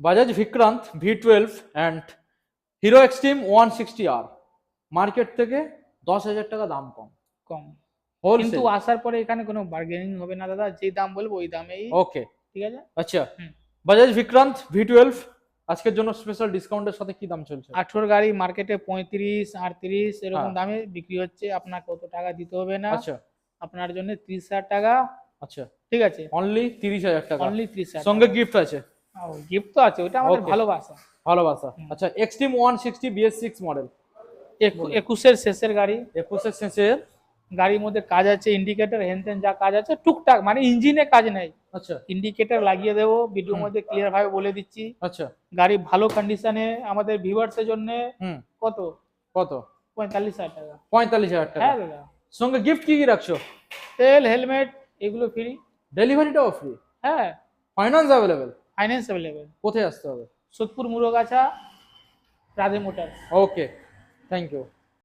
Bajaj Vikrant V twelve and Hero Xtreme one sixty R market থেকে দশ হাজার টাকা দাম কম। কম। কিন্তু আসার পরে এখানে কোনো বার্গেনিং হবে না দাদা। যে দাম বলব ওই দামেই। ওকে ঠিক আছে? আচ্ছা। বাজাজ ভিক্রান্ত ভি টুয়েলভ আজকের জন্য স্পেশাল ডিসকাউন্টের সাথে কি দাম চলছে? আঠেরো গাড়ি মার্কেটে পঁয়ত্রিশ আটত্রিশ এরকম হ্যাঁ। দামে বিক্রি হচ্ছে। আপনার কত টাকা দিতে হবে না। আচ্ছা। আপনার জন্য ত্রিশ হাজার টাকা। আচ্ছা। ঠিক আছে? অনলি তিরিশ হাজার টাকা। অনলি ত্রিশ হাজার সঙ্গে গিফট আছে। গিফট তো আছে ওটা আমাদের ভালোবাসা। ভালোবাসা। আচ্ছা Xtreme one sixty BS six model একু- বলুন। একুশের শেষের গাড়ি। একুশের শেষের? গাড়ির মধ্যে কাজ আছে ইন্ডিকেটর হেনতেন যা কাজ আছে টুকটাক মানে ইঞ্জিনে কাজ নেই। আচ্ছা। ইন্ডিকেটর লাগিয়ে দেবো ভিডিওর মধ্যে ক্লিয়ার ভাবে বলে দিচ্ছি। আচ্ছা। গাড়ি ভালো কন্ডিশনে আমাদের ভিউয়ার্সের জন্য কত? কত? পঁয়তাল্লিশ হাজার টাকা। পঁয়তাল্লিশ হাজার টাকা। হ্যাঁ দাদা। সঙ্গে গিফট কি কি রাখছো? তেল হেলমেট এগুলো ফ্রি ডেলিভারিটাও ফ্রি হ্যাঁ। ফাইন্যান্স অ্যাভেলেবেল ফাইন্যান্স অ্যাভেলেবেল কোথায় আসতে হবে? Sodepur Murgachha Radhe motor okay thank you